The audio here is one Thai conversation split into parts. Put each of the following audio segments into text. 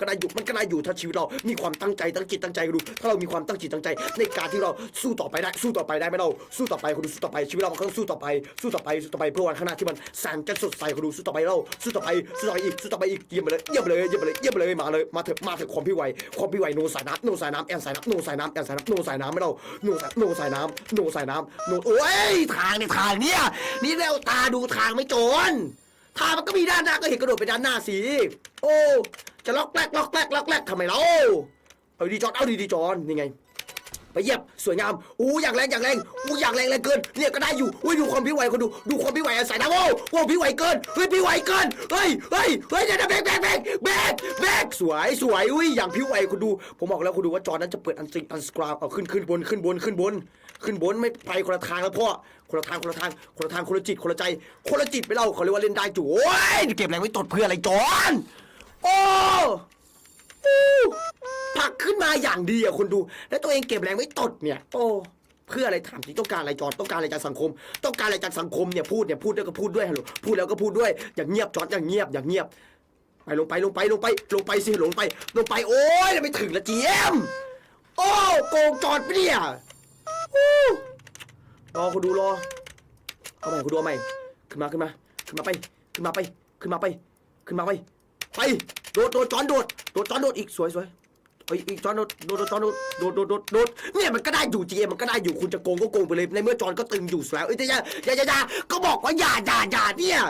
ก็ได้อยู่มันก็ได้อยู่ถ้าชีวิตเรามีความตั้งใจตั้งจิตตั้งใจคุณดูถ้าเรามีความตั้งจิตตั้งใจ ในการที่เราสู้ต่อไปได้ สู้ต่อไปได้ไหมเราสู้ต่อไปคุณดูสู้ต่อไปชีวิตเราก็ต้องสู้ต่อไป สู้ต่อไปสู้ต่อไปเพื่อวันข้างหน้าที่มันแสนจะสดใสคุณดูสู้ต่อไปเราสู้ต่อไปสู้ต่อไปอีกสู้ต่อไปอีกเยี่ยมไปเลยเยี่ยมไปเลยเยี่ยมไปเลยเยี่ยมไปเลยมาเลยมาเถอะมาเถอะความพี่ไหวความพี่ไหวโนสายน้ำโนสายน้ำแอนสายน้ำโนสายน้ำแอนสายน้ำโนสายน้ำไม่เราโนสายโนสายน้ำโนสายน้ำโนโอ้ยทางเนี่ยทางเนี่ยนี่แล้ตาดูทางไม่โจร ทามันก็มีด้านหน้าก็เห็นกระโดดไปด้านหน้าสิ โอ้ จะล็อกแรกล็อกแรกล็อกแรกทำไมเราเอาดีจอน เอาดีดีจอน นี่ไง ไปเยียบสวยงามอู้อย่างแรงอย่างแรงอู้อย่างแรงแรงเกินเนี่ยก็ได้อยู่อุ้ยดูความพิ้วไหวคนดูดูความพิ้วไหวอาศัยนะโอ้โอ้พิ้วไหวเกินเฮ้ยพิ้วไหวเกินเฮ้ยเฮ้ยเฮ้ยเดี๋ยวนะแบกแบกแบกแบกแบกสวยสวยอุ้ยอย่างพิ้วไหวคุณดู ผมบอกแล้วคุณดูว่าจอนั้นจะเปิดอันซิงอันสกราวเอาขึ้นขึ้นบนขึ้นบนขึ้นบน ขึ้นบนไม่ไปคนละทางแล้วพ่อคนละทางคนละทางคนละทางคนละจิตคนละใจคนละจิตไปเล่าเขาเรียกว่าเล่นได้จู่โอ้ยเก็บแรงไว้ตดเพื่ออะไรจอนโอ้ มาอย่างดีอะคุณดู แล้วตัวเองเก็บแรงไว้ตดเนี่ยโอ้เพื่ออะไรถามจริงต้องการอะไรจอนต้องการอะไรจากสังคม ต้องการอะไรจากสังคมเนี่ยพูดเนี่ยพูดแล้วก็พูดด้วยฮัลโหลพูดแล้วก็พูดด้วยอย่างเงียบจอนอย่างเงียบอย่างเงียบไปลงไปลงไปลงไปลงไปสิลงไป ลงไปโอ้ยไม่ถึงละเจียมโอ้โกงจอนปะเนี่ยรอคุณดูรอเอาใหม่คุณดูเอาใหม่ขึ้นมาขึ้นมา ขึ้นมาไป ขึ้นมาไป ขึ้นมาไป ขึ้นมาไป ไป โดดโดดจอนโดด โดดจอนโดดอีกสวยสวย เอ้ยจอนโดดโดดจอนโดดโดดโดดโดดเนี่ยมันก็ได้อยู่จีเอมันก็ได้อยู่คุณจะโกงก็โกงไปเลยในเมื่อจอนก็ตึงอยู่แล้วเอ้ยย่าอย่าอย่าอย่าก็บอกว่าอย่าอย่าอย่าเนี่ย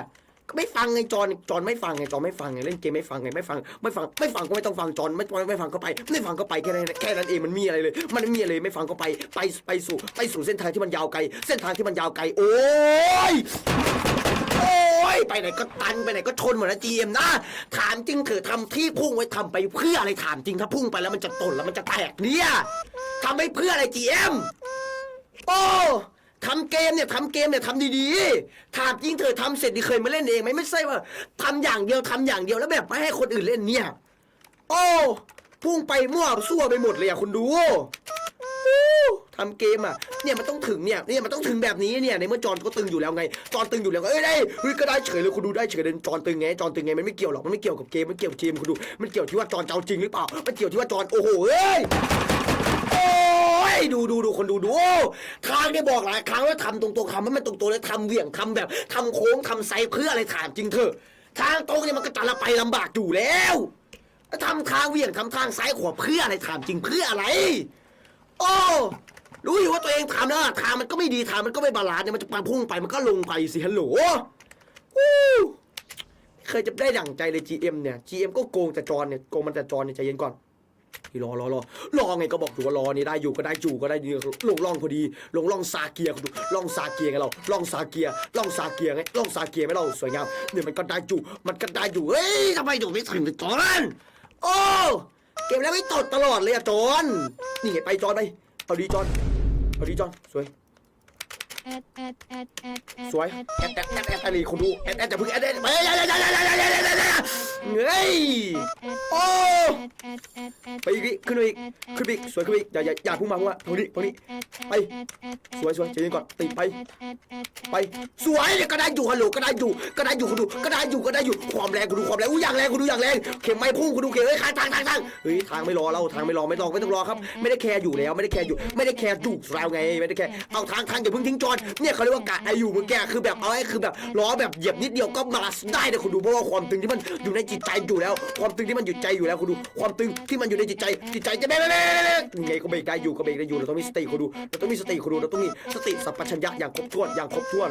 ก็ไม่ฟังไงจอนจอนไม่ฟังไงจอนไม่ฟังไงเล่นเกมไม่ฟังไงไม่ฟังไม่ฟังไม่ฟังก็ไม่ต้องฟังจอนไม่ไม่ฟังก็ไปไม่ฟังก็ไปแค่นั้นแค่นั้นเองมันมีอะไรเลย มันไม่มีอะไรไม่ฟังก็ไปไปไปสู่ไปสู่เส้นทางที่มันยาวไกล เส้นทางที่มันยาวไกล โอ้ย โอ้ยไปไหนก็ตันไปไหนก็ชนหมดนะจีเอ็มนะถามจริงเถอะทำที่พุ่งไว้ทำไปเพื่ออะไรถามจริงถ้าพุ่งไปแล้วมันจะตนแล้วมันจะแตกเนี่ยทำไปเพื่ออะไรจีเอ็มโอ้ทำเกมเนี่ยทำเกมเนี่ยทำดีๆ ถามจริงเถอทำเสร็จดีเคยมาเล่นเองไหมไม่ใช่ว่าทำอย่างเดียวทำอย่างเดียวแล้วแบบไม่ให้คนอื่นเล่นเนี่ย โอ้ พุ่งไปมั่วซั่วไปหมดเลยอะคุณดู ทำเกมอะเนี่ยมันต้องถึงเนี่ยเนี่ยมันต้องถึงแบบนี้เนี่ยในเมื่อจอนก็ตึงอยู่แล้วไงจอนตึงอยู่แล้วก็เอ้ยได้เฮ้ยก็ได้เฉยเลยคุณดูได้เฉยเลยจอนตึงไงจอนตึงไงมันไม่เกี่ยวหรอกมันไม่เกี่ยวกับเกมมันเกี่ยวกับทีมคุณดู มันเกี่ยวที่ว่าจอนจะเอาจริงหรือเปล่ามันเกี่ยวที่ว่าจอนโอ้โหเอ้ยโอ้ยดูดูดูคนดูดูโอ้ทางได้บอกหลายครั้งว่าทำตรงๆทำให้มันตรงๆเลยทำเหวี่ยงทำแบบทำโค้งทำไซเพื่ออะไรถามจริงเถอะทางตรงเนี่ยมันก็จะละไปลำบากอยู่แล้วทำทางเหวี่ยงทำทางซ้ายขวาเพื่ออะไรถามจริงเพื่ออะไร โอ้ รู้อยู่ว่าตัวเองทำแล้วอะทางมันก็ไม่ดีทางมันก็ไม่บาลานซ์เนี่ยมันจะปาพุ่งไปมันก็ลงไปสิฮัลโหลเคยจะได้ดั่งใจเลย GM เนี่ย GM ก็โกงแต่จอนเนี่ยโกงมันแต่จอนเนี่ยใจเย็นก่อนรอรอรอรอไงก็บอกอยู่ว่ารอนี่ได้อยู่ก็ได้จู่ก็ได้ดีลงล่องพอดีลงล่องซาเกียคุณดูล่องซาเกียไงเราล่องซาเกียล่องซาเกียไงล่องซาเกียไหมเราสวยงามเนี่ยมันก็ได้จู่มันก็ได้อยู่เฮ้ยทำไมดูไม่ถึงจอนโอ้เก็บแล้วไม่ตดตลอดเลยอะจอนนี่ไงไปจอนไปเอาดีจอน เอาดีจ้องสวยแอดแอดแอดแอดแอดสวยแอดแอดแอดแอดอะไรคุณดูแอดแอดอย่าเพิ่งแอดแอดเฮ้ยอย่าอย่าอย่าอย่าอย่าอย่าอย่าเฮ้ยโอ้แอดแอดแอดไปอีกนิดขึ้นไปอีกขึ้นไปอีกสวยขึ้นไปอีกอย่าอย่าอย่าพุ่งมาพุ่งมาตรงนี้ตรงนี้ไปสวยสวยใจเย็นก่อนติดไป ไปสวยเนี่ยก็ได้อยู่ฮัลโหลก็ได้อยู่ก็ได้อยู่คุณดูก็ได้อยู่ก็ได้อยู่ความแรงคุณดูความแรงอู้อย่างแรงคุณดูอย่างแรงเข็มไม้พุ่งคุณดูเข็มเฮ้ยทางทางทางทางเฮ้ยทางไม่รอเราทางไม่รอไม่ต้องไม่ต้องรอครับ ไม่ได้แคร์อยู่แล้วไม่ได้แคร์อยู่ ไม่ได้แคร์อยู่เราไงไม่ได้แคร์เอาทางทางอย่าเพิ่งทิ้งจอนเนี่ยเขาเรียกว่ากะไออยู่มึงแกคือแบบเอาไอ้คือแบบล้อแบบเหยียบนิดเดียวก็มาได้เลยคุณดูเพราะว่าความตึงที่มันอยู่ในจิตใจอยู่แล้ว ความตึงที่มันอยู่ใจอยู่แล้วคุณดู ความตึงที่มันอยู่ในจิตใจ จิตใจจะเบรกเบรกเบรกยังไงก็เบรกได้อยู่ก็เบรกได้อยู่เราต้องมีสติคุณดูเราต้องมีสติคุณดูเราต้องมีสติสัพพัญญะอย่างครบถ้วนอย่างครบถ้วน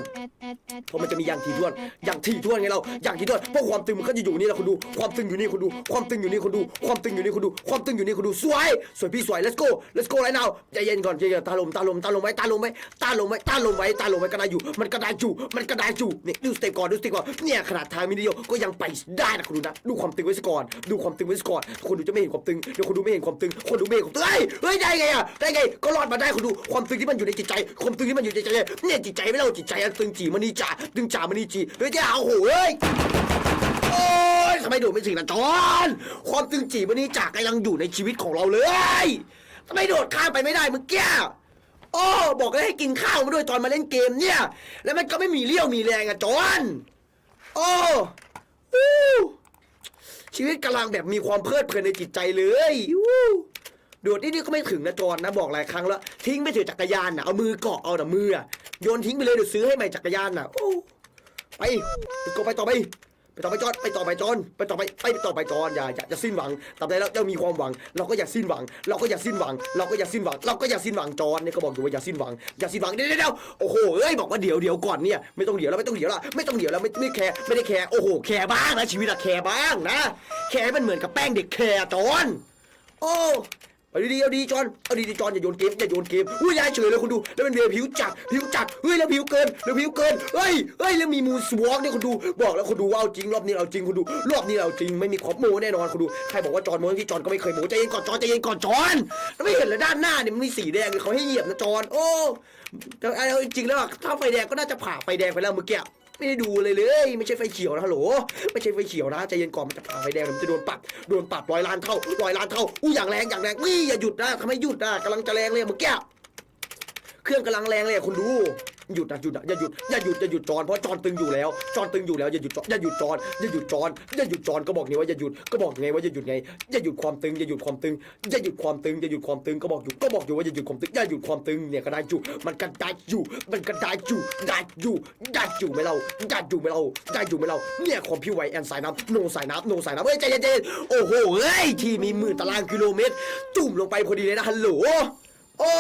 เพราะมันจะมีอย่างถี่ถ้วน อย่างถี่ถ้วนไงเราอย่างถี่ถ้วนเพราะความตึงมันก็จะอยู่นี่แหละคุณดู ความตึงอยู่นี่คุณดู ความตึงอยู่นี่คุณดู ความตึงอยู่นี่คุณดู ความตึงอยู่นี่คุณดู สวย สวยพี่สวย let's go let's go right now ใจเย็นก่อนใจเย็นตาลมตาลมตาลมไว้ตาลมไว้ตาลมไว้ตาลมไว้ตาลมไว้ก็ได้อยู่ มันก็ได้อยู่ มันก็ได้อยู่นี่ดูสเต็ปก่อนดูสเต็ปก่อนเนี่ยขนาดทางมินิโยก็ยังไปได้นะคุณดูนะดูความตึงไว้ซะก่อนดูความตึงไว้ซะก่อนคนดูจะไม่เห็นความตึงเดี๋ยวคนดูไม่เห็นความตึง คนดูไม่เห็นความตึงเฮ้ยเฮ้ยได้ไงอะได้ไงก็รอดมาได้คุณดูความตึงที่มันอยู่ในจิตใจ ความตึงที่มันอยู่ในจิตใจเนี่ยจิตใจไม่เล่าจิตใจอันตึงจีมันนี่จ่าตึงจ่ามันนี่จีเฮ้ยเจ้าโอ้โหเฮ้ยโอ้ยทำไมโดดไม่ถึงนะจอนความตึงจีมันนี่จ่าก็ยังอยู่ในชีวิตของเราเลยทำไมโดดข้ามไปไม่ได้เมื่อกี้โอ้บอกแล้วให้กินข้าวมาด้วยตอนมาเล่นเกมเนี่ย แล้วมันก็ไม่มีเลี้ยวมีแรงอะจอนโอ้อ ชีวิตกำลังแบบมีความเพลิดเพลินในจิตใจเลยวู้โดดนี่นี่ก็ไม่ถึงนะจอนนะบอกหลายครั้งแล้วทิ้งไม่ถือจักรยานนะเอามือเกาะเอาแต่มืออะโยนทิ้งไปเลยเดี๋ยวซื้อให้ใหม่จักรยานน่ะโอ้ไปก็ไปต่อไป ต่อไปจอนไปต่อไปจอนไปต่อไปไปต่อไปจอนอย่าอย่าอย่าสิ้นหวังตราบใดแล้วเจ้ามีความหวัง เราก็อย่าสิ้นหวัง เราก็อย่าสิ้นหวัง เราก็อย่าสิ้นหวัง เราก็อย่าสิ้นหวังจอนเนี่ยก็บอกอยู่ว่าอย่าสิ้นหวังอย่าสิ้นหวังเดี๋ยวเดี๋ยวโอ้โหเอ้ยบอกว่าเดี๋ยวเดี๋ยวก่อนเนี่ยไม่ต้องเดี๋ยวแล้วไม่ต้องเดี๋ยวล้วไม่ต้องเดี๋ยวแล้วไม่ไม่แคร์ไม่ได้แคร์โอ้โหแคร์บ้างนะชีวิตอะแคร์บ้างนะแคร์มันเหมือนกับแป้งเด็กแคร์จอนโอ้ เอาดีๆเอาดีจอนเอาดีๆจอนอย่าโยนเกมอย่าโยนเกมอุ้ยยายเฉยเลยคุณดูแล้วเป็นเวผิวจัดผิวจัดเฮ้ยแล้วผิวเกินแล้วผิวเกินเฮ้ยเฮ้ยแล้วมีมูสวอกเนี่ยคุณดูบอกแล้วคุณดูว่าเอาจริงรอบนี้เอาจริงคุณดูรอบนี้เอาจริงไม่มีขอบโมแน่นอนคุณดูใครบอกว่าจอนโมที่จอนก็ไม่เคยโมใจเย็นก่อนจอนใจเย็นก่อนจอนแล้วไม่เห็นเลยด้านหน้าเนี่ยมันมีสีแดงเลยเขาให้เหยียบนะจอนโอ้แต่เอาจริงแล้วถ้าไฟแดงก็น่าจะผ่าไฟแดงไปแล้วเมื่อกี้ ไม่ได้ดูเลยเลย ไม่ใช่ไฟเขียวนะฮัลโหลไม่ใช่ไฟเขียวนะใจเย็นก่อนมันจะผ่าไฟแดงมันจะโดนปรับโดนปรับร้อยล้านเท่าร้อยล้านเท่าอู้อย่างแรงอย่างแรงวิ่อย่าหยุดนะทำไมหยุดนะกำลังจะแรงเลยเมื่อกี้เครื่องกำลังแรงเลยคุณดู หยุดนะหยุดนะอย่าหยุดอย่าหยุดอย่าหยุดจอนเพราะจอนตึงอยู่แล้วจอนตึงอยู่แล้วอย่าหยุดจอนอย่าหยุดจอนอย่าหยุดจอนอย่าหยุดจอนก็บอกไงว่าอย่าหยุดก็บอกไงว่าอย่าหยุดไงอย่าหยุดความตึงอย่าหยุดความตึงอย่าหยุดความตึงอย่าหยุดความตึงก็บอกอยู่ก็บอกอยู่ว่าอย่าหยุดความตึงอย่าหยุดความตึงเนี่ยก็ได้อยู่มันก็ได้อยู่มันก็ได้อยู่ได้อยู่ได้อยู่ไหมเราได้อยู่ไหมเราได้อยู่ไหมเราเนี่ยความพิวไวแอนสายน้ำโนสายน้ำโนสายน้ำเฮ้ยใจเย็นๆโอ้โหเฮ้ยที่มีหมื่นตารางกิโลเมตรจุ่มลงไปพอดีเลยนะฮัลโหลโอ้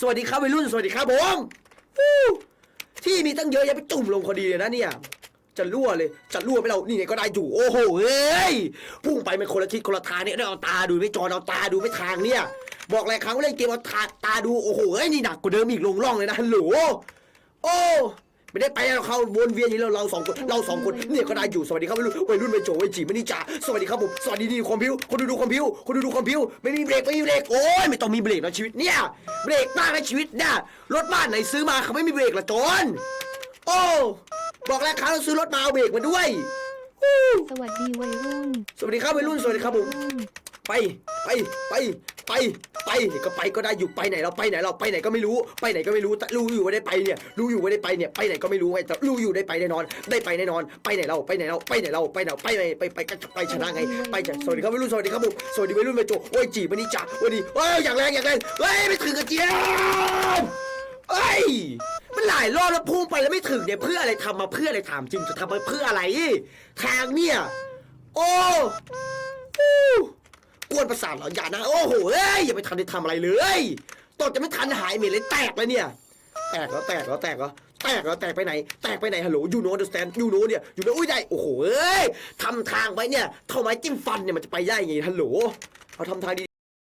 สวัสดีครับวัยรุ่นสวัสดีครับผม ฟู้ที่มีตั้งเยอะแยะไปจุ่มลงพอดีเลยนะเนี่ย จะรั่วเลย จะรั่วไปเรา นี่ไงก็ได้อยู่ โอ้โห เฮ้ย พุ่งไปมันคนละทิศคนละทางเนี่ยได้เอาตาดูไม่จอเอาตาดูไม่ทางเนี่ย บอกหลายครั้งว่าเล่นเกมเอาตาตาดู โอ้โหเฮ้ยนี่หนักกว่าเดิมอีกลงร่องเลยนะฮัลโหล โอ้ ไม่ได้ไปแล้วเขาวนเวียนอย่างนี้เราเราสองคนเราสองคนเนี่ยก็ได้อยู่สวัสดีครับวัยรุ่นวัยรุ่นวัยโจวัยจีไม่นี่จ่าสวัสดีครับผมสวัสดีนี่ความพิวคนดูดูความพิวคนดูดูความพิวไม่มีเบรกไม่มีเบรกโอ้ยไม่ต้องมีเบรกนะชีวิตเนี่ยเบรกมากในชีวิตเนี่ยรถบ้านไหนซื้อมาเขาไม่มีเบรกละจอนโอ้บอกแล้วครั้งเราซื้อรถมาเอาเบรกมาด้วยวู้สวัสดีวัยรุ่น สวัสดีครับวัยรุ่นสวัสดีครับผมรุ่น ไปไปไปไปไปก็ไปก็ได้อยู่ไปไหนเราไปไหนเราไปไหนก็ไม่รู้ไปไหนก็ไม่รู้แต่รู้อยู่ว่าได้ไปเนี่ยรู้อยู่ว่าได้ไปเนี่ยไปไหนก็ไม่รู้ไงแต่รู้อยู่ได้ไปแน่นอน ได้ไปแน่นอน ไปไหนเราไปไหนเราไปไหนเราไปไหนไปไหนไปไปไปไปชนะไงไปจากสวัสดีครับวัยรุ่นสวัสดีครับผมสวัสดีวัยรุ่นวัยโจโอ้ยจีบันนี้จ่าวันนี้เอ้ยอย่างแรงอย่างแรงเฮ้ยไม่ถึงกระเจี๊ยบเฮ้ยมันหลายรอบแล้วพุ่งไปแล้วไม่ถึงเนี่ยเพื่ออะไรทำมาเพื่ออะไรถามจริงจะทำมาเพื่ออะไรทางเนี่ยโอ้ กวนประสาทเหรออย่านะโอ้โหเอ้ยอย่าไปทันได้ทำอะไรเลยตอนจะไม่ทันหายเหม็นเลยแตกเลยเนี่ย แตกแล้วแตกแล้วแตกแล้วแตกแล้วแตกไปไหน แตกไปไหนฮัลโหลยูโน่เดอะสแตนยูโนเนี่ยยูโนอุ้ยได้โอ้โหเอ้ยทำทางไว้เนี่ยเท่าไม้จิ้มฟันเนี่ยมันจะไปได้ไงฮัลโหลเอาทำทางดี